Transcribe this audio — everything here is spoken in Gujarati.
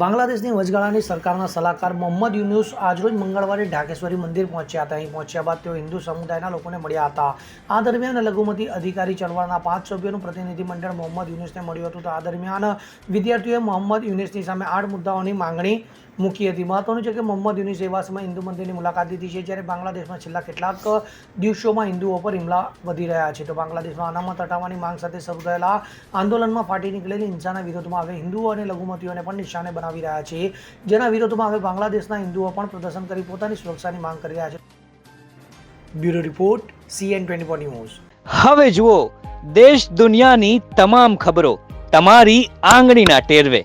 બાંગ્લાદેશની વચગાળાની સરકારના સલાહકાર મોહમ્મદ યુનુસ આજરોજ મંગળવારે ઢાકેશ્વરી મંદિર પહોંચ્યા હતા. અહીં પહોંચ્યા બાદ તેઓ હિન્દુ સમુદાયના લોકોને મળ્યા હતા. આ દરમિયાન લઘુમતી અધિકારી ચળવળના પાંચ સભ્યોનું પ્રતિનિધિમંડળ મોહમ્મદ યુનુસને મળ્યું હતું. તો આ દરમિયાન વિદ્યાર્થીઓએ મોહમ્મદ યુનુસની સામે આઠ મુદ્દાઓની માંગણી મૂકી હતી. મહત્વનું છે કે મોહમ્મદ યુનિસ એવા સમયે હિન્દુ મંદિરની મુલાકાત લીધી છે. જ્યારે બાંગ્લાદેશમાં છેલ્લા કેટલાક દિવસોમાં હિન્દુઓ પર હુમલા વધી રહ્યા છે. તો બાંગ્લાદેશમાં અનામત હટાવવાની માંગ સાથે શરૂ થયેલા આંદોલનમાં ફાટી નીકળેલી હિંસાના વિરોધમાં હવે હિન્દુઓ અને લઘુમતીઓને પણ નિશાને બનાવી રહ્યા છે. જેના વિરોધમાં હવે બાંગ્લાદેશના હિન્દુઓ પણ પ્રદર્શન કરી પોતાની સુરક્ષાની માંગ કરી રહ્યા છે. Bureau report, CN twenty four news. હવે જુઓ, દેશ દુનિયાની તમામ ખબરો તમારી આંગળીના ટેરવે.